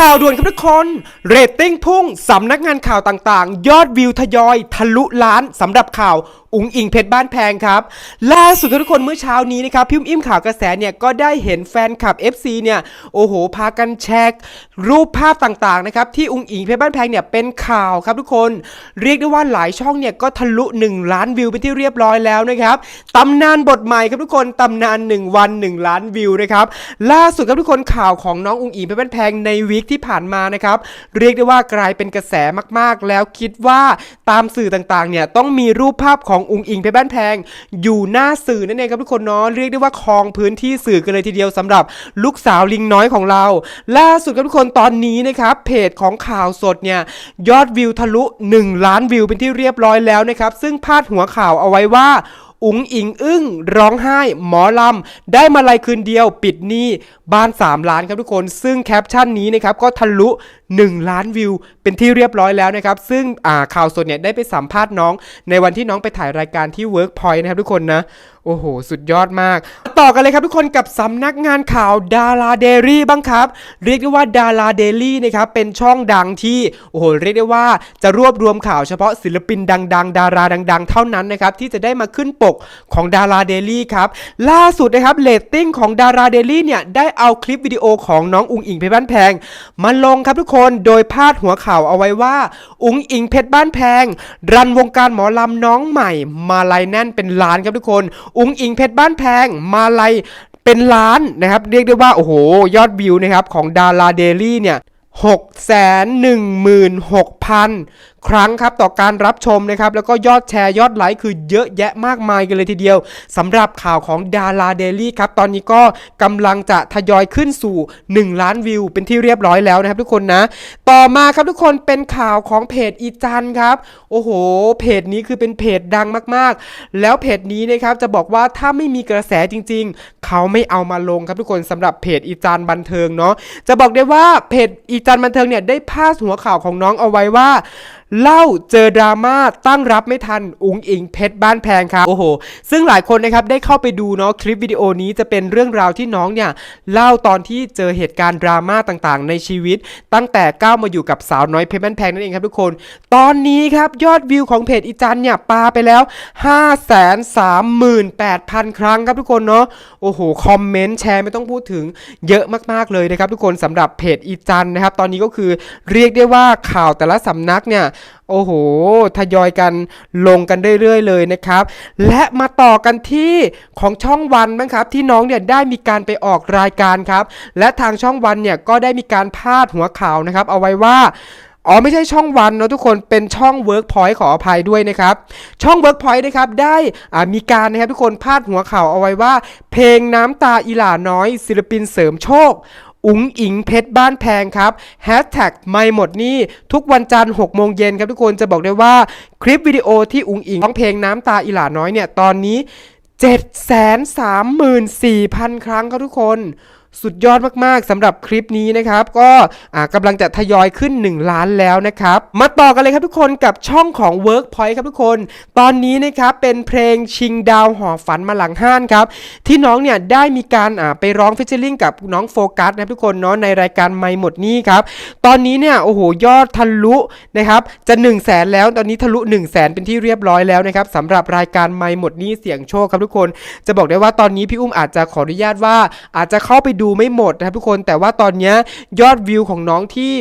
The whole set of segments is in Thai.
ข่าวด่วนครับทุกคน เรตติ้งพุ่ง สำนักงานข่าวต่างๆ ยอดวิวทยอย ทะลุล้านสำหรับข่าวอุ๋งอิงเพชรบ้านแพงครับ ล่าสุดครับทุกคนเมื่อเช้านี้นะครับพิมพ์อิ่มข่าวกระแสเนี่ยก็ได้เห็นแฟนคลับ FC เนี่ยโอ้โห พากันแชร์รูปภาพต่างๆนะครับที่อุ๋งอิงเพชรบ้านแพงเนี่ยเป็นข่าวครับทุกคนเรียกได้ว่าหลายช่องเนี่ยก็ทะลุ 1 ล้านวิวเป็นที่เรียบร้อยแล้วนะครับตำนานบทใหม่ครับทุกคนตำนาน 1 วัน 1 ล้านวิวนะครับล่าสุดครับทุกคนข่าวของน้องอุ๋งอิงเพชรบ้านแพงในวีคที่ผ่านมานะครับเรียกได้ว่ากลายเป็นกระแสมากๆ แล้วคิดว่าตามสื่อต่างๆเนี่ยต้องมีรูปภาพของอุ๋งอิงเพชรบ้านแพง อยู่หน้าสื่อนั่นเองครับทุกคนเนาะเรียกได้ว่าครองพื้นที่สื่อกันเลยทีเดียวสำหรับลูกสาวลิงน้อยของเรา ล่าสุดครับทุกคนตอนนี้นะครับเพจของข่าวสดเนี่ยยอดวิวทะลุ 1 ล้านวิวเป็นที่เรียบร้อยแล้วนะครับซึ่งพาดหัวข่าวเอาไว้ว่าอุ๋งอิงอึ้ง ร้องไห้ หมอลำ ได้มาลัยคืนเดียว ปิดหนี้บ้าน 3 ล้านครับทุกคน ซึ่งแคปชั่นนี้นะครับ ก็ทะลุ 1 ล้านวิว เป็นที่เรียบร้อยแล้วนะครับ ซึ่งข่าวสดเนี่ยได้ไปสัมภาษณ์น้อง ในวันที่น้องไปถ่ายรายการที่ Workpoint นะครับทุกคนนะ โอ้โห สุดยอดมาก ต่อกันเลยครับทุกคนกับสำนักงานข่าวดาราเดลี่บ้างครับ เรียกได้ว่าดาราเดลี่นะครับ เป็นช่องดังที่ โอ้โห เรียกได้ว่าจะรวบรวมข่าวเฉพาะศิลปินดัง ๆ ดาราดัง ๆ เท่านั้นนะครับ ที่จะได้มาขึ้นปกของดาราเดลี่ครับ ล่าสุดนะครับเรตติ้งของดาราเดลี่เนี่ยได้เอาคลิปวิดีโอของน้องอุงอิงเพชรบ้านแพงมาลงครับทุกคนโดยพาดหัวข่าวเอาไว้ว่า อุ๋งอิงเพชรบ้านแพง รันวงการหมอลำน้องใหม่ มาลายแน่นเป็นล้านครับทุกคน อุ๋งอิงเพชรบ้านแพง มาลายเป็นล้านนะครับ เรียกได้ว่า โอ้โห ยอดวิวนะครับ ของดาราเดลี่เนี่ย 6 1 1 6 0 0 ครั้งครับต่อการรับชมนะครับแล้วก็ยอดแชร์ยอดไลค์คือเยอะแยะมากมายกันเลยทีเดียวสำหรับข่าวของดาราเดลี่ครับตอนนี้ก็กำลังจะทยอยขึ้นสู่ 1 ล้านวิวเป็นที่เรียบร้อยแล้วนะครับทุกคนนะ ต่อมาครับทุกคนเป็นข่าวของเพจอีจันครับ โอ้โห เพจนี้คือเป็นเพจดังมากๆ แล้วเพจนี้นะครับจะบอกว่าถ้าไม่มีกระแสจริง ๆ เขาไม่เอามาลงครับทุกคนสำหรับเพจอีจันบันเทิงเนาะจะบอกได้ว่าเพจอีจันบันเทิงเนี่ยได้พาดหัวข่าวของน้องเอาไว้ว่า เล่าเจอดราม่าตั้งรับไม่ทันอุงอิงเพชรบ้านแพงครับโอ้โห ซึ่งหลายคนนะครับได้เข้าไปดูเนาะคลิปวิดีโอนี้จะเป็นเรื่องราวที่น้องเนี่ยเล่าตอนที่เจอเหตุการณ์ดราม่าต่างๆ ในชีวิต ตั้งแต่ก้าวมาอยู่กับสาวน้อยเพชรบ้านแพงนั่นเองครับทุกคน ตอนนี้ครับยอดวิวของเพจอีจันเนี่ยปาไปแล้ว5 3 8 0 0 0 ครั้งครับทุกคนเนาะโอ้โหคอมเมนต์แชร์ไม่ต้องพูดถึงเยอะมากๆเลยนะครับทุกคนสำหรับเพจอีจันนะครับตอนนี้ก็คือเรียกได้ว่าข่าวแต่ละสำนักเนี่ยโอ้โห ทยอยกันลงกันเรื่อยๆเลยนะครับ และมาต่อกันที่ของช่องวันบ้างครับ ที่น้องเนี่ยได้มีการไปออกรายการครับ และทางช่องวันเนี่ยก็ได้มีการพาดหัวข่าวนะครับ เอาไว้ว่าอ๋อไม่ใช่ช่องวันเนาะทุกคนเป็นช่อง Workpoint ขออภัยด้วยนะครับ ช่อง Workpoint นะครับได้มีการนะครับทุกคนพาดหัวข่าวเอาไว้ว่า เพลงน้ำตาอีหล่าน้อยศิลปินเสริมโชค อุ๋งอิงเพชรบ้านแพงครับแฮชแท็กไม่หมดนี่ทุกวันจันทร์6โมงเย็นครับทุกคนจะบอกได้ว่าคลิปวิดีโอที่อุ๋งอิงร้องเพลงน้ำตาอีหล่าน้อยเนี่ยตอนนี้ 734,000 ครั้งครับทุกคน สุดยอดมากๆสำหรับคลิปนี้นะครับ ก็อ่ากำลังจะทยอยขึ้น 1 ล้านแล้วนะครับ มาต่อกันเลยครับทุกคนกับช่องของ Workpoint ครับทุกคน ตอนนี้นะครับเป็นเพลงชิงดาวหอฝันมาหลังห้านครับ ที่น้องเนี่ยได้มีการไปร้องฟิชเชอร์ลิงกับน้องโฟกัสนะทุกคนเนาะในรายการไม่หมดนี้ครับตอนนี้เนี่ยโอ้โหยอดทะลุนะครับจะ1 0 0 0 0แสนแล้วตอนนี้ทะลุ1 0 0 0 0แสนเป็นที่เรียบร้อยแล้วนะครับสำหรับรายการไม่หมดนี้เสียงโชคครับทุกคน จะบอกได้ว่าตอนนี้พี่อุ้มอาจจะขออนุญาตว่าอาจจะเข้าไปดูไม่หมดนะครับทุกคนแต่ว่าตอนนี้ยอดวิวของน้องที่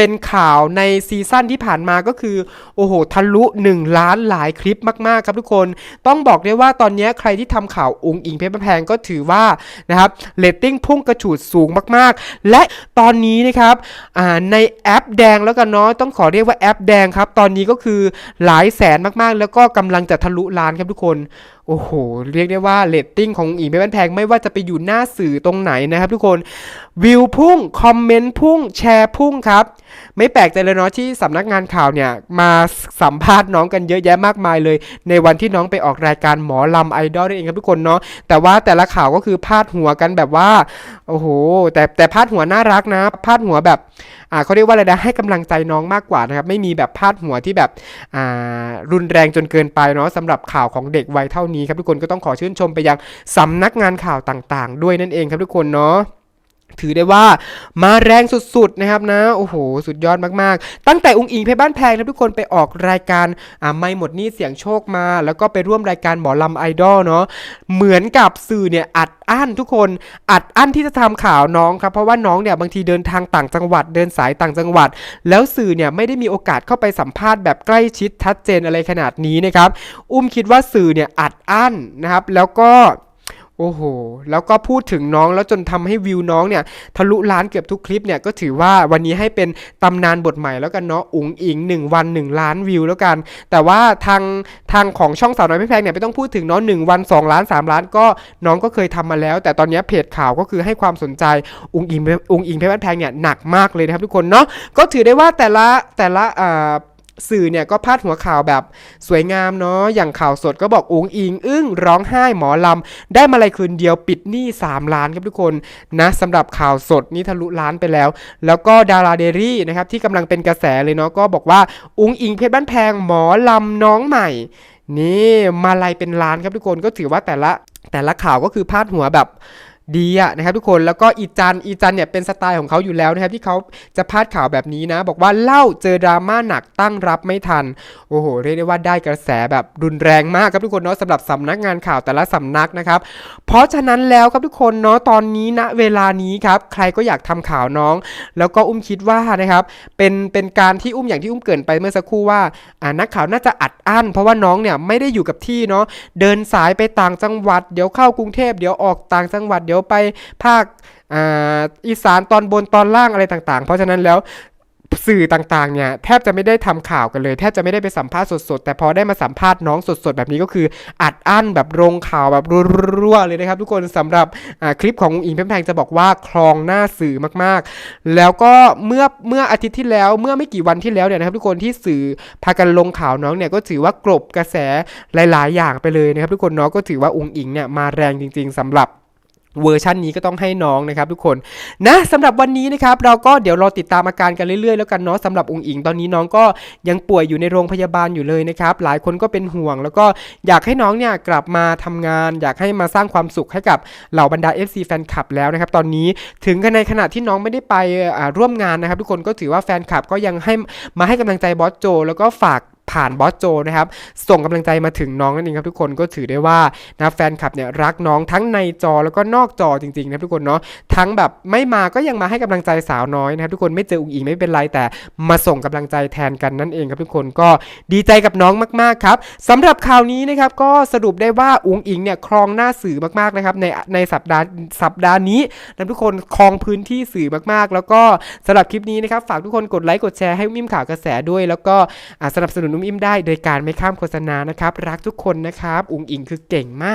เป็นข่าวในซีซั่นที่ผ่านมาก็คือ โอ้โห ทะลุ 1 ล้านหลายคลิปมาก ๆ ครับทุกคน ต้องบอกได้ว่าตอนนี้ใครที่ทำข่าวอุงอิงเพชรแพงก็ถือว่านะครับเรตติ้งพุ่งกระฉูดสูงมากๆ และตอนนี้นะครับในแอปแดงแล้วกันเนาะต้องขอเรียกว่าแอปแดงครับ ตอนนี้ก็คือหลายแสนมากๆ แล้วก็กำลังจะทะลุล้านครับทุกคน โอ้โห เรียกได้ว่าเรตติ้งของอุ๋งอิงเพชรบ้านแพงไม่ว่าจะไปอยู่หน้าสื่อตรงไหนนะครับทุกคนวิวพุ่ง คอมเมนต์พุ่ง แชร์พุ่งครับ ไม่แปลกใจเลยเนาะที่สำนักงานข่าวเนี่ย มาสัมภาษณ์น้องกันเยอะแยะมากมายเลย ในวันที่น้องไปออกรายการหมอลำไอดอลนั่นเองครับทุกคนเนาะแต่ว่าแต่ละข่าวก็คือพาดหัวกันแบบว่า โอ้โห แต่แต่พาดหัวน่ารักนะพาดหัวแบบอ่าเขาเรียกว่าอะไรนะให้กำลังใจน้องมากกว่านะครับไม่มีแบบพาดหัวที่แบบอ่ารุนแรงจนเกินไปเนาะสำหรับข่าวของเด็กวัยเท่านี้ครับทุกคนก็ต้องขอชื่นชมไปยังสำนักงานข่าวต่างๆ ด้วยนั่นเองครับทุกคนเนาะ ถือได้ว่ามาแรงสุดๆนะครับนะโอ้โห สุดยอดมากๆ ตั้งแต่อุ้งอิงเพชรบ้านแพงนะทุกคนไปออกรายการอ่าไม่หมดนี้เสียงโชคมา แล้วก็ไปร่วมรายการหมอลำไอดอลเนาะเหมือนกับสื่อเนี่ยอัดอั้นทุกคนอัดอั้นที่จะทำข่าวน้องครับเพราะว่าน้องเนี่ยบางทีเดินทางต่างจังหวัดเดินสายต่างจังหวัด แล้วสื่อเนี่ยไม่ได้มีโอกาสเข้าไปสัมภาษณ์แบบใกล้ชิดชัดเจนอะไรขนาดนี้นะครับอุ้มคิดว่าสื่อเนี่ยอัดอั้นนะครับแล้วก็ โอ้โห แล้วก็พูดถึงน้องแล้วจนทำให้วิวน้องเนี่ยทะลุล้านเกือบทุกคลิปเนี่ยก็ถือว่าวันนี้ให้เป็นตำนานบทใหม่แล้วกันเนาะอุ๋งอิง 1 วัน 1 ล้านวิวแล้วกัน แต่ว่าทางทางของช่องสาวน้อยไม่แพงเนี่ยไม่ต้องพูดถึงเนาะหนึ่งวัน 2 ล้าน 3 ล้านก็น้องก็เคยทำมาแล้ว แต่ตอนนี้เพจข่าวก็คือให้ความสนใจอุ๋งอิงอุ๋งอิงเพชรแพงเนี่ยหนักมากเลยนะครับทุกคนเนาะก็ถือได้ว่าแต่ละแต่ละอ่า สื่อเนี่ยก็พาดหัวข่าวแบบสวยงามเนาะอย่างข่าวสดก็บอกอุงอิง อึ้งร้องไห้หมอลำ ได้มาลัยคืนเดียวปิดหนี้ 3 ล้านครับทุกคนนะสำหรับข่าวสดนี่ทะลุล้านไปแล้ว แล้วก็ดาราเดรี่นะครับที่กำลังเป็นกระแสเลยเนาะก็บอกว่าอุงอิงเพชรบ้านแพงหมอลำน้องใหม่ นี่มาลัยเป็นล้านครับทุกคนก็ถือว่าแต่ละแต่ละข่าวก็คือพาดหัวแบบ ดีอะนะครับทุกคนแล้วก็อีจันอีจันเนี่ยเป็นสไตล์ของเขาอยู่แล้วนะครับที่เขาจะพาดข่าวแบบนี้นะ บอกว่าเล่าเจอดราม่าหนักตั้งรับไม่ทัน โอ้โห เรียกได้ว่าได้กระแสแบบรุนแรงมากครับทุกคนเนาะสำหรับสำนักงานข่าวแต่ละสำนักนะครับ เพราะฉะนั้นแล้วครับทุกคนเนาะตอนนี้ณเวลานี้ครับใครก็อยากทำข่าวน้อง แล้วก็อุ้มคิดว่านะครับเป็นเป็นการที่อุ้มอย่างที่อุ้มเกินไปเมื่อสักครู่ว่าอ่านักข่าวน่าจะอัดอั้นเพราะว่าน้องเนี่ยไม่ได้อยู่กับที่เนาะเดินสายไปต่างจังหวัดเดี๋ยวเข้ากรุงเทพเดี๋ยวออกต่างจังหวัดเดี๋ยวไปภาคอ่าอีสานตอนบนตอนล่างอะไรต่างๆ เพราะฉะนั้นแล้วสื่อต่างๆ เนี่ยแทบจะไม่ได้ทำข่าวกันเลย แทบจะไม่ได้ไปสัมภาษณ์สดๆ แต่พอได้มาสัมภาษณ์น้องสดๆ แบบนี้ก็คืออัดอั้นแบบลงข่าวแบบรัวๆเลยนะครับทุกคนสำหรับคลิปของอุ๋งอิงเพชรแพงจะบอกว่าคลองหน้าสื่อมากๆ แล้วก็เมื่อเมื่ออาทิตย์ที่แล้วเมื่อไม่กี่วันที่แล้วเนี่ยนะครับทุกคนที่สื่อพากันลงข่าวน้องเนี่ยก็ถือว่ากลบกระแสหลาย ๆ อย่างไปเลยนะครับทุกคนเนาะก็ถือว่าอุ๋งอิงเนี่ยมาแรงจริง ๆสำหรับ เวอร์ชันนี้ก็ต้องให้น้องนะครับทุกคนนะสำหรับวันนี้นะครับเราก็เดี๋ยวรอติดตามอาการกันเรื่อยๆ แล้วกันเนาะสำหรับอุ๋งอิงตอนนี้น้องก็ยังป่วยอยู่ในโรงพยาบาลอยู่เลยนะครับหลายคนก็เป็นห่วง แล้วก็อยากให้น้องเนี่ยกลับมาทำงาน อยากให้มาสร้างความสุขให้กับเหล่าบรรดา FC แฟนคลับแล้วนะครับตอนนี้ถึงกันในขณะที่น้องไม่ได้ไปร่วมงานนะครับ ทุกคนก็ถือว่าแฟนคลับก็ยังให้มาให้กำลังใจบอสโจ แล้วก็ฝาก ผ่านบอสโจนะครับ ส่งกำลังใจมาถึงน้องนั่นเองครับทุกคนก็ถือได้ว่านะแฟนคลับเนี่ยรักน้องทั้งในจอแล้วก็นอกจอจริงๆนะทุกคนเนาะทั้งแบบไม่มาก็ยังมาให้กำลังใจสาวน้อยนะครับทุกคนไม่เจออุ๋งอิงไม่เป็นไรแต่มาส่งกำลังใจแทนกันนั่นเองครับทุกคนก็ดีใจกับน้องมากๆครับสำหรับข่าวนี้นะครับก็สรุปได้ว่าอุ๋งอิงเนี่ยครองหน้าสื่อมากๆนะครับในในสัปดาห์สัปดาห์นี้นะทุกคนครองพื้นที่สื่อมากๆ แล้วก็สำหรับคลิปนี้นะครับฝากทุกคนกดไลค์กดแชร์ให้มิมข่าวกระแสด้วย แล้วก็สนับสนุนอุ้มอิ่มได้โดยการไม่ข้ามโฆษณานะครับ รักทุกคนนะครับ อุ๋งอิงคือเก่งมาก